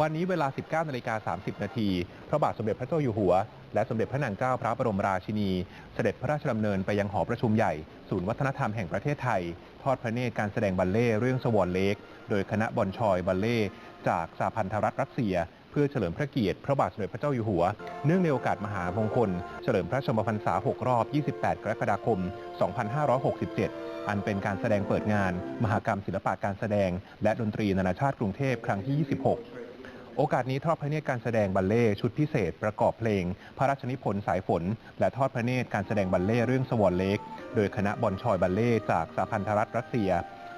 วันนี้เวลา 19นาฬิกา30 นาที พระบาทสมเด็จพระเจ้าอยู่หัว และสมเด็จพระนางเจ้าพระบรมราชินี เสด็จพระราชดำเนินไปยังหอประชุมใหญ่ ศูนย์วัฒนธรรมแห่งประเทศไทย ทอดพระเนตรการแสดงบัลเล่เรื่องสวอนเล็ก โดยคณะบอลชอยบัลเล่จากสหพันธรัฐรัสเซีย เพื่อเฉลิมพระเกียรติพระบาทสมเด็จพระเจ้าอยู่หัว เนื่องในโอกาสมหามงคล เฉลิมพระชนมพรรษา 6 รอบ 28 กรกฎาคม 2567อันเป็นการแสดงเปิดงาน มหากรรมศิลปะการแสดง และดนตรีนานาชาติกรุงเทพครั้งที่ 26 โอกาสนี้ทอดพระเนตรการแสดงบัลเล่ชุดพิเศษประกอบเพลง พระราชนิพนธ์สายฝน และทอดพระเนตรการแสดงบัลเล่เรื่องสวอนเล็ก โดยคณะบอลชอยบัลเล่จากสหพันธรัฐรัสเซีย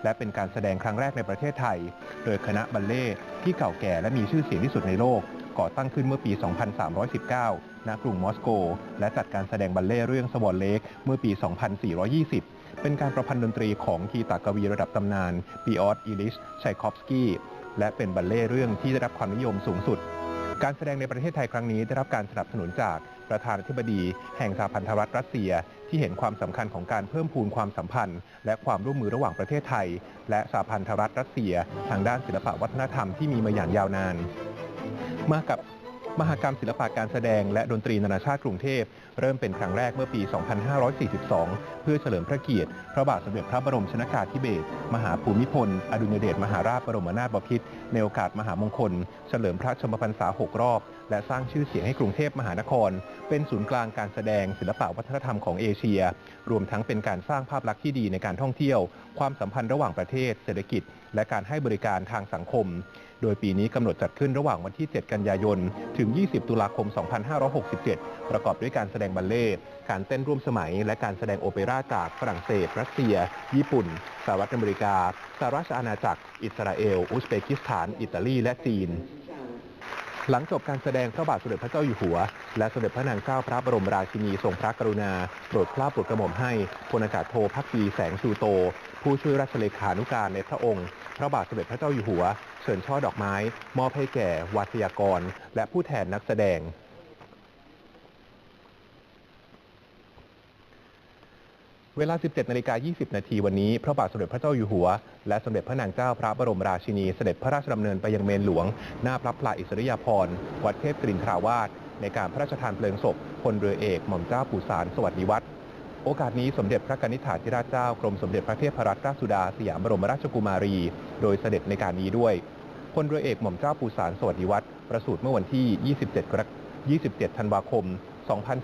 และเป็นการแสดงครั้งแรกในประเทศไทย โดยคณะบัลเล่ที่เก่าแก่และมีชื่อเสียงที่สุดในโลก ก่อตั้งขึ้นเมื่อปี 2319 ณ กรุงมอสโก และจัดการแสดงบัลเล่เรื่องสวอนเล็กเมื่อปี 2420 เป็นการประพันธ์ดนตรีของคีตากวีระดับตำนานปีออสอิลิชชัยคอฟสกี้ และเป็นบัลเล่เรื่องที่ได้รับความนิยมสูงสุด การแสดงในประเทศไทยครั้งนี้ได้รับการสนับสนุนจากประธานาธิบดี แห่งสหพันธรัฐรัสเซีย ที่เห็นความสำคัญของการเพิ่มพูนความสัมพันธ์ และความร่วมมือระหว่างประเทศไทย และสหพันธรัฐรัสเซีย ทางด้านศิลปวัฒนธรรมที่มีมาอย่างยาวนาน มากับ มหกรรมศิลปะการแสดงและดนตรีนานาชาติกรุงเทพ เริ่มเป็นครั้งแรกเมื่อปี 2542 เพื่อเฉลิมพระเกียรติ พระบาทสมเด็จพระบรมชนากาธิเบศรมหาภูมิพล อดุลยเดชมหาราชบรมนาถบพิตรในโอกาสมหามงคล เฉลิมพระชมพรรษา 6 รอบ และสร้างชื่อเสียงให้กรุงเทพมหานคร เป็นศูนย์กลางการแสดงศิลปะวัฒนธรรมของเอเชีย รวมทั้งเป็นการสร้างภาพลักษณ์ที่ดีในการท่องเที่ยว ความสัมพันธ์ระหว่างประเทศ เศรษฐกิจ และการให้บริการทางสังคมโดยปีนี้กำหนดจัดขึ้นระหว่างวันที่ 7 กันยายน ถึง 20 ตุลาคม 2567 ประกอบด้วยการแสดงบัลเล่ต์การเต้นร่วมสมัย และการแสดงโอเปร่าจากฝรั่งเศส รัสเซีย ญี่ปุ่น สหรัฐอเมริกา สหราชอาณาจักร อิสราเอล อุซเบกิสถาน อิตาลี และจีน หลังจบการแสดงพระบาทสมเด็จพระเจ้าอยู่หัว และสมเด็จพระนางเจ้าพระบรมราชินีทรงพระกรุณาโปรดเกล้าโปรดกระหม่อมให้พลอากาศโทพักดีแสงชูโต ผู้ช่วยราชเลขานุการในพระองค์ พระบาทสมเด็จพระเจ้าอยู่หัว เชิญช่อดอกไม้ มอบให้แก่วาทยากร และผู้แทนนักแสดง เวลา 17นาฬิกา20 นาทีวันนี้ พระบาทสมเด็จพระเจ้าอยู่หัว และสมเด็จพระนางเจ้าพระบรมราชินี เสด็จพระราชดำเนินไปยังเมนหลวง หน้าพระพลาอิสริยาภรณ์วัดเทพกรินทราวาสในการพระราชทานเพลิงศพพลเรือเอกหม่อมเจ้าปู่สารสวัสดิวัฒน์โอกาสนี้สมเด็จพระกนิษฐาธิราชเจ้ากรมสมเด็จพระเทพรัตนราชสุดาสยามบรมราชกุมารี โดยเสด็จในการนี้ด้วยพลเรือเอกหม่อมเจ้าปูสารสวัสดิวัฒน์ประสูติเมื่อวันที่ 27 กรกฎาคม 27 ธันวาคม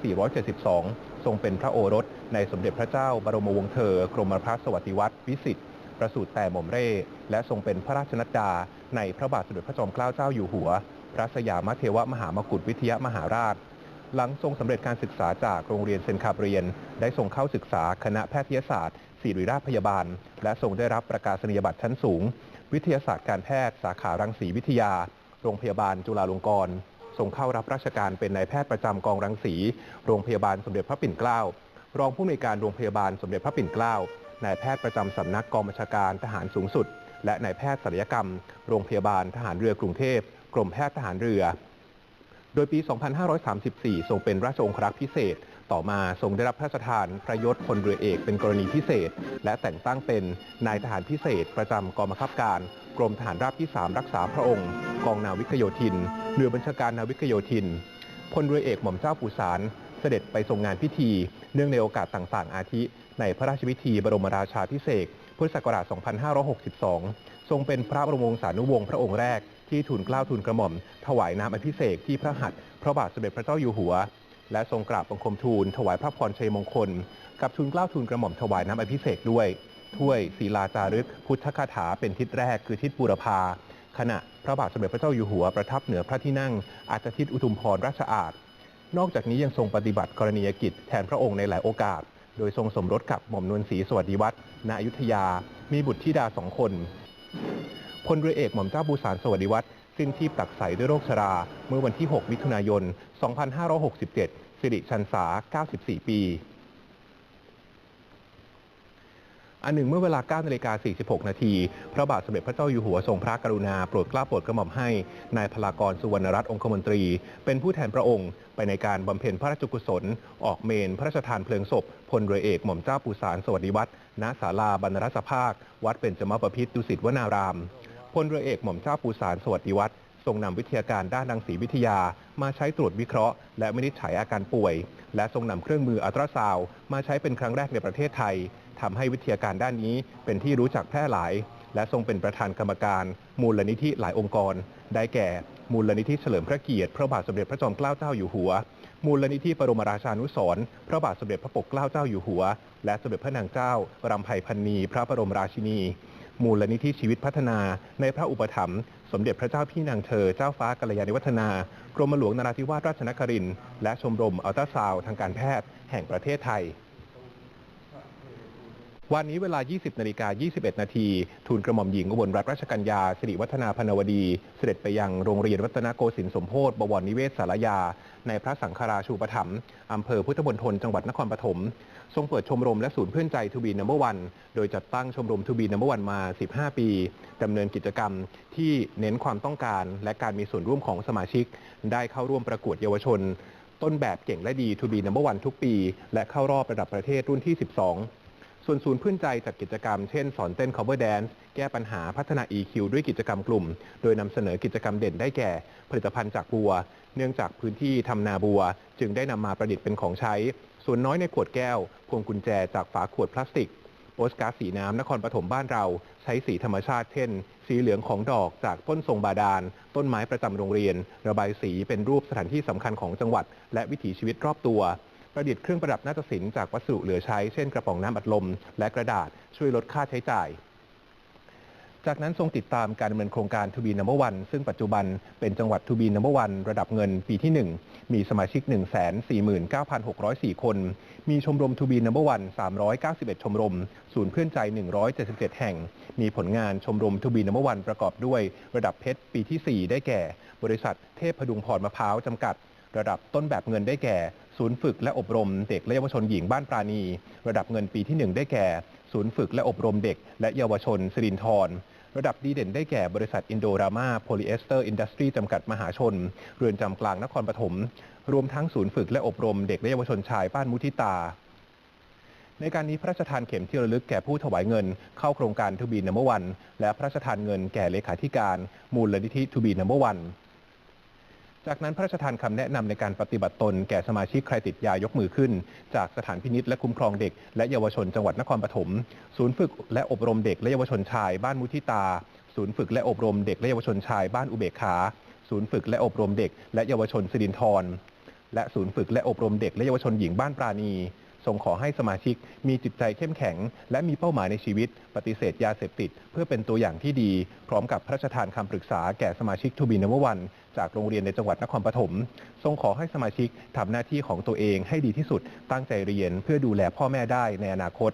2472 ทรงเป็นพระโอรส ในสมเด็จพระเจ้าบรมวงศ์เธอ กรมพระสวัสดิวัฒน์วิสิตรประสูติแต่หม่อมเร่ และทรงเป็นพระราชนัดดา ในพระบาทสมเด็จพระจอมเกล้าเจ้าอยู่หัว พระสยามเทวมหามกุฏวิทยามหาราช หลังทรงสำเร็จการศึกษาจากโรงเรียนเซนคาเบรียน ได้ทรงเข้าศึกษาคณะแพทยศาสตร์ศิริราชพยาบาล และทรงได้รับประกาศนียบัตรชั้นสูง วิทยาศาสตร์การแพทย์ สาขารังสีวิทยา โรงพยาบาลจุฬาลงกรณ์ ทรงเข้ารับราชการเป็นนายแพทย์ประจำกองรังสี โรงพยาบาลสมเด็จพระปิ่นเกล้า รองผู้อำนวยการโรงพยาบาลสมเด็จพระปิ่นเกล้า นายแพทย์ประจำสำนักกองบัญชาการทหารสูงสุด และนายแพทย์ศัลยกรรม โรงพยาบาลทหารเรือกรุงเทพ กรมแพทย์ทหารเรือ โดยปี 2534 ทรงเป็นราชองครักษ์พิเศษ ต่อมาทรงได้รับพระราชทานพระยศพลเรือเอกเป็นกรณีพิเศษ และแต่งตั้งเป็นนายทหารพิเศษ ประจำกองบังคับการ กรมทหารราบที่ 3 รักษาพระองค์ กองนาวิกโยธิน เรือบัญชาการนาวิกโยธิน พลเรือเอกหม่อมเจ้าปู่สารเสด็จไปทรงงานพิธี เนื่องในโอกาสต่างๆ อาทิ ในพระราชพิธีบรมราชาพิเศษกพุทธศักราช 2562 ทรงเป็นพระบรมวงศานุวงศ์พระองค์แรกที่ทูลเกล้าทูลกระหม่อม ถวายน้ำอภิเษกที่พระหัตถ์พระบาทสมเด็จพระเจ้าอยู่หัว และทรงกราบบังคมทูล ถวายพระพรชัยมงคล กับทูลเกล้าทูลกระหม่อมถวายน้ำอภิเษกด้วย ถ้วยศีลาจารึก พุทธคาถาเป็นทิศแรกคือทิศบูรพา ขณะพระบาทสมเด็จพระเจ้าอยู่หัวประทับเหนือพระที่นั่งอาจทิตอุทุมพรราชอาณนอกจากนี้ยังทรงปฏิบัติกรณียกิจแทนพระองค์ในหลายโอกาส โดยทรงสมรสกับหม่อมนวลศรีสวัสดิวัฒน์ณอยุธยา มีบุตรธิดาสองคนพลเรือเอกหม่อมเจ้าบูสารสวัสดิวัฒน์สิ้นที่ตักใสด้วยโรคชรา เมื่อวันที่ 6 มิถุนายน 2567 สิริชันษา 94 ปี อันหนึ่งเมื่อเวลา9นาฬิกา46 นาที พระบาทสมเด็จพระเจ้าอยู่หัวทรงพระกรุณาโปรดเกล้าโปรดกระหม่อมให้นายพลากรสุวรรณรัตน์องคมนตรี เป็นผู้แทนพระองค์ ไปในการบำเพ็ญพระราชกุศล ออกเมนพระราชทานเพลิงศพพลเรือเอกหม่อมเจ้าปูสารสวัสดิวัฒน์ณศาลาบรรณรสภาค วัดเป็นจมบพิษดุสิตวนารามพลเรือเอกหม่อมเจ้าปูสารสวัสดิวัฒน์ ทรงนำวิทยาการด้านรังสีวิทยา มาใช้ตรวจวิเคราะห์ และวินิจฉัยอาการป่วย และทรงนำเครื่องมืออัลตราซาวมาใช้เป็นครั้งแรกในประเทศไทยทำให้วิทยาการด้านนี้เป็นที่รู้จักแพร่หลาย และทรงเป็นประธานกรรมการ มูลนิธิหลายองค์กร ได้แก่ มูลนิธิเฉลิมพระเกียรติ พระบาทสมเด็จพระจอมเกล้าเจ้าอยู่หัว มูลนิธิบรมราชานุสรพระบาทสมเด็จพระปกเกล้าเจ้าอยู่หัว และสมเด็จพระนางเจ้ารำไพพันนีพระบรมราชินี มูลนิธิชีวิตพัฒนา ในพระอุปถัมภ์สมเด็จพระเจ้าพี่นางเธอ เจ้าฟ้ากัลยาณิวัฒนากรมหลวงนราธิวาสราชนครินทร์และชมรมอัลตราซาวทางการแพทย์แห่งประเทศไทย วันนี้เวลา 20นาฬิกา21 นาทีทูลกระหม่อมหญิงอุบลรัตนราชกัญญาสิริวัฒนาพนวดี เสด็จไปยังโรงเรียนวัฒนโกสินทร์สมโพธิบวรนิเวศสารยา ในพระสังฆราชูปถัมภ์อำเภอพุทธมณฑลจังหวัดนครปฐมทรงเปิดชมรมและศูนย์เพื่อนใจทูบีนัมเบอร์วันโดยจัดตั้งชมรมทูบีนัมเบอร์วันมา 15 ปีดำเนินกิจกรรมที่เน้นความต้องการ และการมีส่วนร่วมของสมาชิก ได้เข้าร่วมประกวดเยาวชน ต้นแบบเก่งและดีทูบีนัมเบอร์วันทุกปี และเข้ารอบระดับประเทศรุ่นที่ 12 ส่วนศูนย์พื่อนใจจัดกิจกรรมเช่นสอนเต้น cover dance แก้ปัญหาพัฒนา EQ ด้วยกิจกรรมกลุ่ม โดยนำเสนอกิจกรรมเด่นได้แก่ ผลิตภัณฑ์จากบัว เนื่องจากพื้นที่ทำนาบัว จึงได้นำมาประดิษฐ์เป็นของใช้ ส่วนน้อยในขวดแก้ว พวงกุญแจจากฝาขวดพลาสติกโปสการ์ดสีน้ำนครปฐมบ้านเรา ใช้สีธรรมชาติเช่น สีเหลืองของดอกจากต้นทรงบาดาล ต้นไม้ประจำโรงเรียน ระบายสีเป็นรูปสถานที่สำคัญของจังหวัด และวิถีชีวิตรอบตัว ประดิษฐ์เครื่องประดับนาฏศิลป์จากวัสดุเหลือใช้ เช่นกระป๋องน้ำอัดลม และกระดาษช่วยลดค่าใช้จ่าย จากนั้นทรงติดตามการดำเนินโครงการทูบีนัมเบอร์วันซึ่งปัจจุบันเป็นจังหวัดทูบีนัมเบอร์วันระดับเงินปีที่ 1 มีสมาชิก 149,604 คน มีชมรมทูบีนัมเบอร์วัน391 ชมรม ศูนย์เพื่อนใจ 177 แห่ง มีผลงานชมรมทูบีนัมเบอร์วันประกอบด้วย ระดับเพชรปีที่ 4 ได้แก่ บริษัทเทพพดุงพรมะพร้าวจำกัด ระดับต้นแบบเงินได้แก่ ศูนย์ฝึกและอบรมเด็กและเยาวชนหญิงบ้านปราณี ระดับเงินปีที่ 1 ได้แก่ ศูนย์ฝึกและอบรมเด็ก และเยาวชนสิรินทรระดับดีเด่นได้แก่บริษัทอินโดรามาโพลีเอสเตอร์อินดัสทรีจำกัดมหาชน เรือนจำกลางนครปฐมรวมทั้งศูนย์ฝึกและอบรมเด็กและเยาวชนชายบ้านมุทิตา ในการนี้พระราชทานเข็มที่ระลึกแก่ผู้ถวายเงิน เข้าโครงการทูบีนัมเบอร์วัน และพระราชทานเงินแก่เลขาธิการ มูลนิธิทูบีนัมเบอร์วัน จากนั้นพระราชทานคำแนะนำในการปฏิบัติตน แก่สมาชิกใครติดยายกมือขึ้น จากสถานพินิษและคุ้มครองเด็ก และเยาวชนจังหวัดนครปฐมศูนย์ฝึกและอบรมเด็กและเยาวชนชายบ้านมุทิตา ศูนย์ฝึกและอบรมเด็กและเยาวชนชายบ้านอุเบกขา ศูนย์ฝึกและอบรมเด็กและเยาวชนสิรินทรและศูนย์ฝึกและอบรมเด็กและเยาวชนหญิงบ้านปราณี ทรงขอให้สมาชิกมีจิตใจเข้มแข็ง และมีเป้าหมายในชีวิต ปฏิเสธยาเสพติด เพื่อเป็นตัวอย่างที่ดี พร้อมกับพระราชทานคำปรึกษาแก่สมาชิกทูบีนัมวัน จากโรงเรียนในจังหวัดนครปฐมทรงขอให้สมาชิกทำหน้าที่ของตัวเองให้ดีที่สุดตั้งใจเรียนเพื่อดูแลพ่อแม่ได้ในอนาคต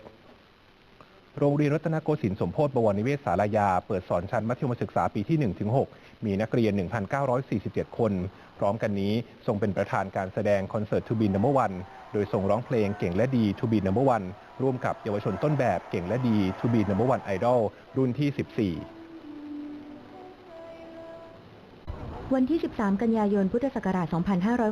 โรงเรียนรัตนโกสินทร์สมโพธิบวรนิเวศสารยา เปิดสอนชั้นมัธยมศึกษาปีที่ 1-6 มีนักเรียน 1,947 คน พร้อมกันนี้ทรงเป็นประธานการแสดงคอนเสิร์ตทูบีนัมเบอร์วันโดยทรงร้องเพลงเก่งและดีทูบีนัมเบอร์วันร่วมกับเยาวชนต้นแบบเก่งและดีทูบีนัมเบอร์วันไอดอลรุ่นที่ 14 วันที่ 13 กันยายน พุทธศักราช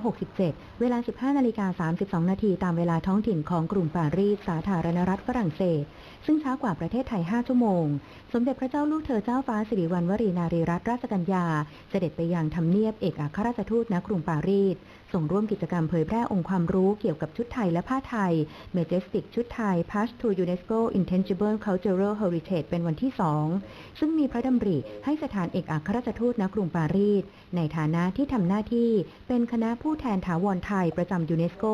2567 เวลา 15 นาฬิกา 32 นาที ตามเวลาท้องถิ่นของกรุงปารีส สาธารณรัฐฝรั่งเศส ซึ่งช้ากว่าประเทศไทย 5 ชั่วโมง สมเด็จพระเจ้าลูกเธอเจ้าฟ้าสิริวัณวรีนารีรัตนราชกัญญา เสด็จไปยังทำเนียบเอกอัครราชทูตณกรุงปารีส ส่งร่วมกิจกรรมเผยแพร่องค์ความรู้เกี่ยวกับชุดไทยและผ้าไทย Majestic ชุดไทย Pass to UNESCO Intangible Cultural Heritage เป็นวันที่ 2 ซึ่งมีพระดำริให้สถานเอกอัครราชทูตณกรุงปารีสในฐานะที่ทำหน้าที่เป็นคณะผู้แทนถาวรไทยประจำยูเนสโก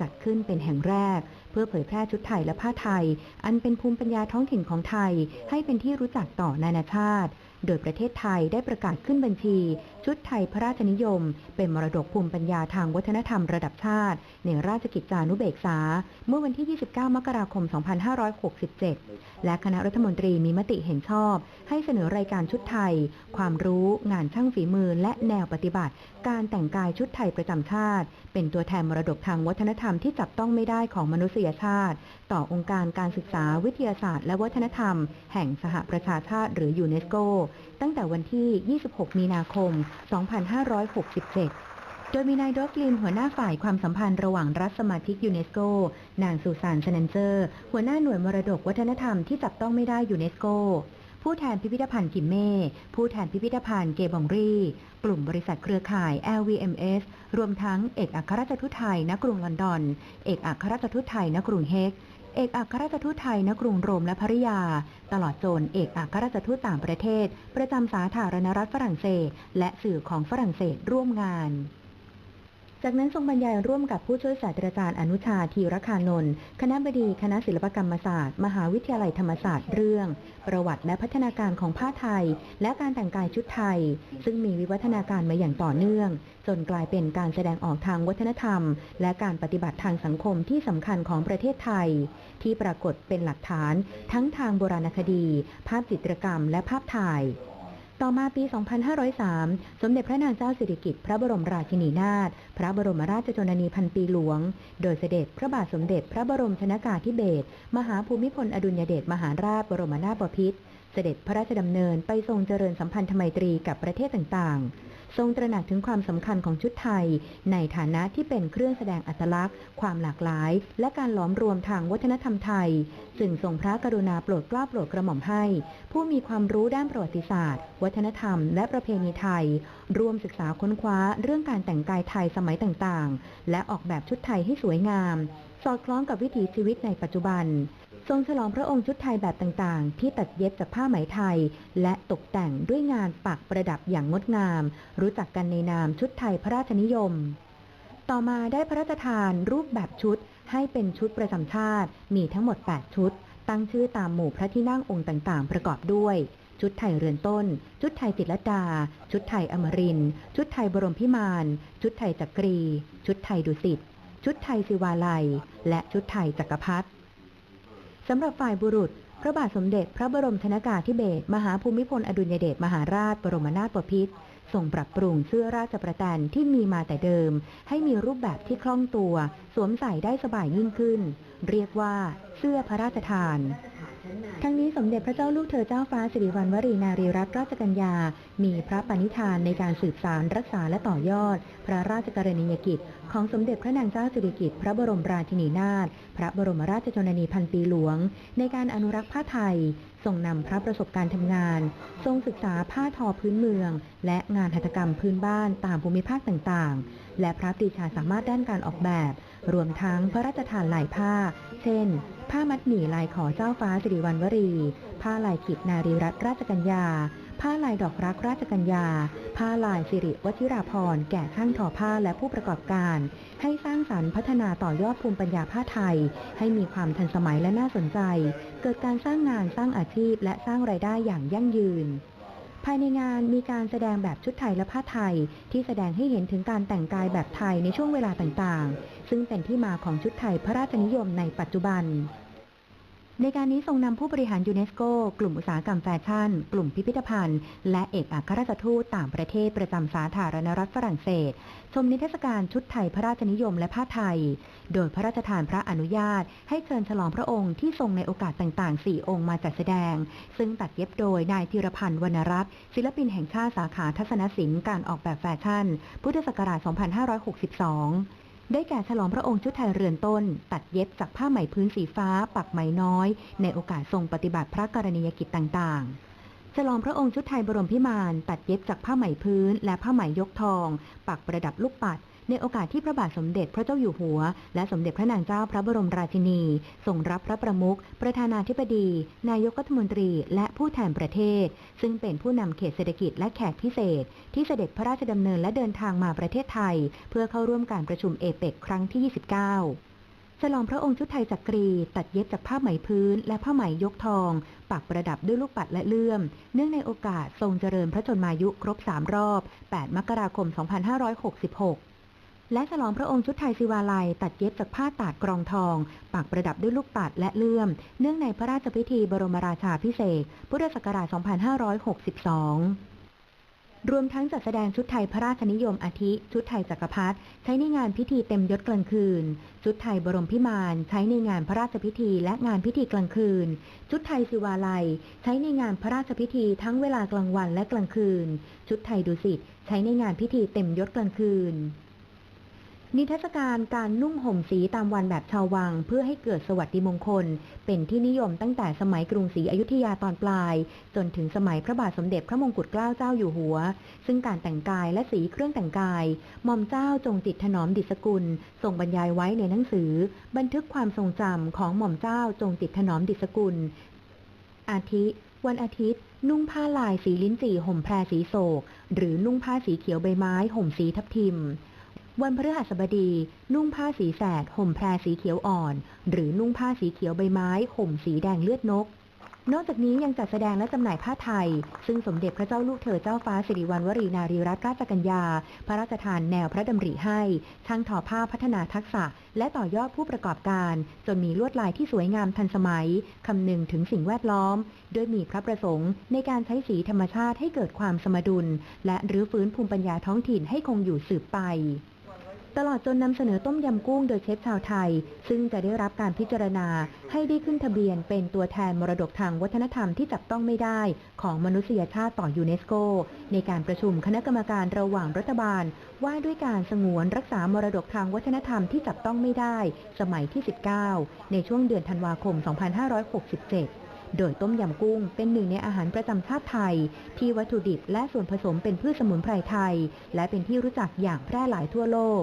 จัดขึ้นเป็นแห่งแรก เพื่อเผยแพร่ชุดไทยและผ้าไทย อันเป็นภูมิปัญญาท้องถิ่นของไทย ให้เป็นที่รู้จักต่อนานาชาติ โดยประเทศไทยได้ประกาศขึ้นบัญชี ชุดไทยพระราชนิยม เป็นมรดกภูมิปัญญาทางวัฒนธรรมระดับชาติ ในราชกิจจานุเบกษา เมื่อวันที่ 29 มกราคม 2567 และคณะรัฐมนตรีมีมติเห็นชอบ ให้เสนอรายการชุดไทย ความรู้ งานช่างฝีมือ และแนวปฏิบัติ การแต่งกายชุดไทยประจำชาติ เป็นตัวแทนมรดกทางวัฒนธรรมที่จับต้องไม่ได้ของมนุษยชาติ ต่อองค์การการศึกษาวิทยาศาสตร์ และวัฒนธรรม แห่งสหประชาชาติหรือยูเนสโก ตั้งแต่วันที่ 26 มีนาคม 2567โดยมีนายดอฟลินหัวหน้าฝ่ายความสัมพันธ์ระหว่างรัฐสมาชิกยูเนสโก นางสุสานชนันเจอร์ หัวหน้าหน่วยมรดกวัฒนธรรมที่จับต้องไม่ได้ยูเนสโก ผู้แทนพิพิธภัณฑ์กิมเม่ ผู้แทนพิพิธภัณฑ์เกบองรีกลุ่มบริษัทเครือข่าย LVMS รวมทั้งเอกอัครราชทูตไทยณกรุงลอนดอน เอกอัครราชทูตไทยณกรุงเฮก เอกอัครราชทูตไทยณกรุงโรมและภริยา ตลอดจนเอกอัครราชทูตต่างประเทศ ประจำสาธารณรัฐฝรั่งเศส และสื่อของฝรั่งเศสร่วมงาน จากนั้นทรงบรรยายร่วมกับผู้ช่วยศาสตราจารย์อนุชาธีรคานนท์คณะบดีคณะศิลปกรรมศาสตร์ มหาวิทยาลัยธรรมศาสตร์เรื่อง ประวัติและพัฒนาการของผ้าไทย และการแต่งกายชุดไทย ซึ่งมีวิวัฒนาการมาอย่างต่อเนื่อง จนกลายเป็นการแสดงออกทางวัฒนธรรม และการปฏิบัติทางสังคมที่สำคัญของประเทศไทย ที่ปรากฏเป็นหลักฐาน ทั้งทางโบราณคดี ภาพจิตรกรรม และภาพถ่าย ต่อมาปี 2503 สมเด็จพระนางเจ้าสิริกิติ์พระบรมราชินีนาถ พระบรมราชชนนีพันปีหลวง โดยเสด็จพระบาทสมเด็จพระบรมชนากาธิเบศร มหาภูมิพลอดุลยเดชมหาราชบรมนาถบพิตร เสด็จพระราชดำเนินไปทรงเจริญสัมพันธไมตรีกับประเทศต่างๆ ทรงตระหนักถึงความสำคัญของชุดไทย ในฐานะที่เป็นเครื่องแสดงอัตลักษณ์ ความหลากหลาย และการหลอมรวมทางวัฒนธรรมไทยจึงทรงพระกรุณาโปรดเกล้าโปรดกระหม่อมให้ ผู้มีความรู้ด้านประวัติศาสตร์ วัฒนธรรม และประเพณีไทย ร่วมศึกษาค้นคว้าเรื่องการแต่งกายไทยสมัยต่างๆ และออกแบบชุดไทยให้สวยงาม สอดคล้องกับวิถีชีวิตในปัจจุบัน ทรงฉลองพระองค์ชุดไทยแบบต่างๆ ที่ตัดเย็บจากผ้าไหมไทย และตกแต่งด้วยงานปักประดับอย่างงดงาม รู้จักกันในนามชุดไทยพระราชนิยม ต่อมาได้พระราชทานรูปแบบชุดให้เป็นชุดประจำชาติ มีทั้งหมด 8 ชุด ตั้งชื่อตามหมู่พระที่นั่งองค์ต่างๆ ประกอบด้วย ชุดไทยเรือนต้น ชุดไทยจิตรดา ชุดไทยอมริน ชุดไทยบรมพิมาน ชุดไทยจักรี ชุดไทยดุสิต ชุดไทยศิวาลัย และชุดไทยจักรพรรดิ สำหรับฝ่ายบุรุษ พระบาทสมเด็จพระบรมชนากาธิเบศรมหาภูมิพลอดุลยเดชมหาราชบรมนาถบพิตรทรงปรับปรุงเสื้อราชประแตนที่มีมาแต่เดิม ให้มีรูปแบบที่คล่องตัว สวมใส่ได้สบายยิ่งขึ้น เรียกว่าเสื้อพระราชทาน ทั้งนี้สมเด็จพระเจ้าลูกเธอเจ้าฟ้าสิริวัณวรีนารีรัตนราชกัญญา มีพระปณิธานในการสืบสารรักษาและต่อยอด พระราชกรณียกิจ ของสมเด็จพระนางเจ้าสิริกิติ์พระบรมราชินีนาถ พระบรมราชชนนีพันปีหลวง ในการอนุรักษ์ผ้าไทย ทรงนำพระประสบการณ์ทำงาน ทรงศึกษาผ้าทอพื้นเมือง และงานหัตถกรรมพื้นบ้านตามภูมิภาคต่างๆ และพระปรีชาสามารถด้านการออกแบบ รวมทั้งพระราชทานลายผ้า เช่น ผ้ามัดหมี่ลายขอเจ้าฟ้าสิริวัณวรี ผ้าลายขิดนารีรัตนราชกัญญา ผ้าลายดอกรักราชกัญญา ผ้าลายสิริวัชิราพรณ์แก่ช่างทอผ้าและผู้ประกอบการ ให้สร้างสรรค์พัฒนาต่อยอดภูมิปัญญาผ้าไทย ให้มีความทันสมัยและน่าสนใจ เกิดการสร้างงานสร้างอาชีพและสร้างรายได้อย่างยั่งยืน ภายในงานมีการแสดงแบบชุดไทยและผ้าไทย ที่แสดงให้เห็นถึงการแต่งกายแบบไทยในช่วงเวลาต่างๆ ซึ่งเป็นที่มาของชุดไทยพระราชนิยมในปัจจุบัน ในการนี้ทรงนำผู้บริหารยูเนสโก กลุ่มอุตสาหกรรมแฟชั่น กลุ่มพิพิธภัณฑ์ และเอกอัครราชทูตต่างประเทศประจำสาธารณรัฐฝรั่งเศส ชมนิทรรศการชุดไทยพระราชนิยมและผ้าไทย โดยพระราชทานพระอนุญาต ให้เชิญฉลองพระองค์ที่ทรงในโอกาสต่างๆ 4 องค์มาจัดแสดง ซึ่งตัดเย็บโดยนายธีรพันธ์วรรณรัตน์ศิลปินแห่งชาติสาขาทัศนศิลป์การออกแบบแฟชั่น พุทธศักราช 2562 ได้แก่ฉลองพระองค์ชุดไทยเรือนต้น ตัดเย็บจากผ้าไหมพื้นสีฟ้า ปักไหมน้อย ในโอกาสทรงปฏิบัติพระกรณียกิจต่างๆ ฉลองพระองค์ชุดไทยบรมพิมาน ตัดเย็บจากผ้าไหมพื้น และผ้าไหมยกทอง ปักประดับลูกปัด ในโอกาสที่พระบาทสมเด็จพระเจ้าอยู่หัว และสมเด็จพระนางเจ้าพระบรมราชินีทรงรับพระประมุขประธานาธิบดี นายกรัฐมนตรี และผู้แทนประเทศ ซึ่งเป็นผู้นำเขตเศรษฐกิจและแขกพิเศษ ที่เสด็จพระราชดำเนินและเดินทางมาประเทศไทย เพื่อเข้าร่วมการประชุมเอเปกครั้งที่ 29ฉลองพระองค์ชุดไทยจักรี ตัดเย็บจากผ้าไหมพื้น และผ้าไหมยกทอง ปักประดับด้วยลูกปัดและเลื่อม เนื่องในโอกาสทรงเจริญพระชนมายุครบ 3 รอบ 8 มกราคม 2566 และฉลองพระองค์ชุดไทยศิวาลัย ตัดเย็บจากผ้าตาดกรองทอง ปักประดับด้วยลูกปัดและเลื่อม เนื่องในพระราชพิธีบรมราชาพิเศษ พุทธศักราช 2562รวมทั้งจัดแสดงชุดไทยพระราชนิยมอาทิ ชุดไทยจักรพรรดิใช้ในงานพิธีเต็มยศกลางคืน ชุดไทยบรมพิมาน ใช้ในงานพระราชพิธีและงานพิธีกลางคืน ชุดไทยศิวาลัย ใช้ในงานพระราชพิธีทั้งเวลากลางวันและกลางคืน ชุดไทยดุสิตใช้ในงานพิธีเต็มยศกลางคืน นิทรรศการการนุ่งห่มสีตามวันแบบชาววัง เพื่อให้เกิดสวัสดิมงคล เป็นที่นิยมตั้งแต่สมัยกรุงศรีอยุธยาตอนปลาย จนถึงสมัยพระบาทสมเด็จพระมงกุฎเกล้าเจ้าอยู่หัว ซึ่งการแต่งกายและสีเครื่องแต่งกายหม่อมเจ้าจงจิตถนอมดิษกุลทรงบรรยายไว้ในหนังสือ บันทึกความทรงจำของหม่อมเจ้าจงจิตถนอมดิษกุล อาทิ วันอาทิตย์นุ่งผ้าลายสีลิ้นจี่ห่มแพรสีโศก หรือนุ่งผ้าสีเขียวใบไม้ ห่มสีทับทิม วันพฤหัสบดี นุ่งผ้าสีแสดห่มแพรสีเขียวอ่อน หรือนุ่งผ้าสีเขียวใบไม้ ห่มสีแดงเลือดนก นอกจากนี้ยังจัดแสดงและจำหน่ายผ้าไทย ซึ่งสมเด็จพระเจ้าลูกเธอเจ้าฟ้าสิริวัณวรีนารีรัตนราชกัญญา พระราชทานแนวพระดำริให้ ช่างทอผ้าพัฒนาทักษะ และต่อยอดผู้ประกอบการ จนมีลวดลายที่สวยงามทันสมัยคำนึงถึงสิ่งแวดล้อมโดยมีพระประสงค์ในการใช้สีธรรมชาติให้เกิดความสมดุล และรื้อฟื้นภูมิปัญญาท้องถิ่นให้คงอยู่สืบไป ตลอดจนนำเสนอต้มยำกุ้งโดยเชฟชาวไทย ซึ่งจะได้รับการพิจารณาให้ได้ขึ้นทะเบียนเป็นตัวแทนมรดกทางวัฒนธรรมที่จับต้องไม่ได้ของมนุษยชาติต่อยูเนสโก ในการประชุมคณะกรรมการระหว่างรัฐบาล ว่าด้วยการสงวนรักษามรดกทางวัฒนธรรมที่จับต้องไม่ได้ สมัยที่ 19 ในช่วงเดือนธันวาคม 2567โดยต้มยำกุ้งเป็นหนึ่งในอาหารประจำชาติไทย ที่วัตถุดิบและส่วนผสมเป็นพืชสมุนไพรไทย และเป็นที่รู้จักอย่างแพร่หลายทั่วโลก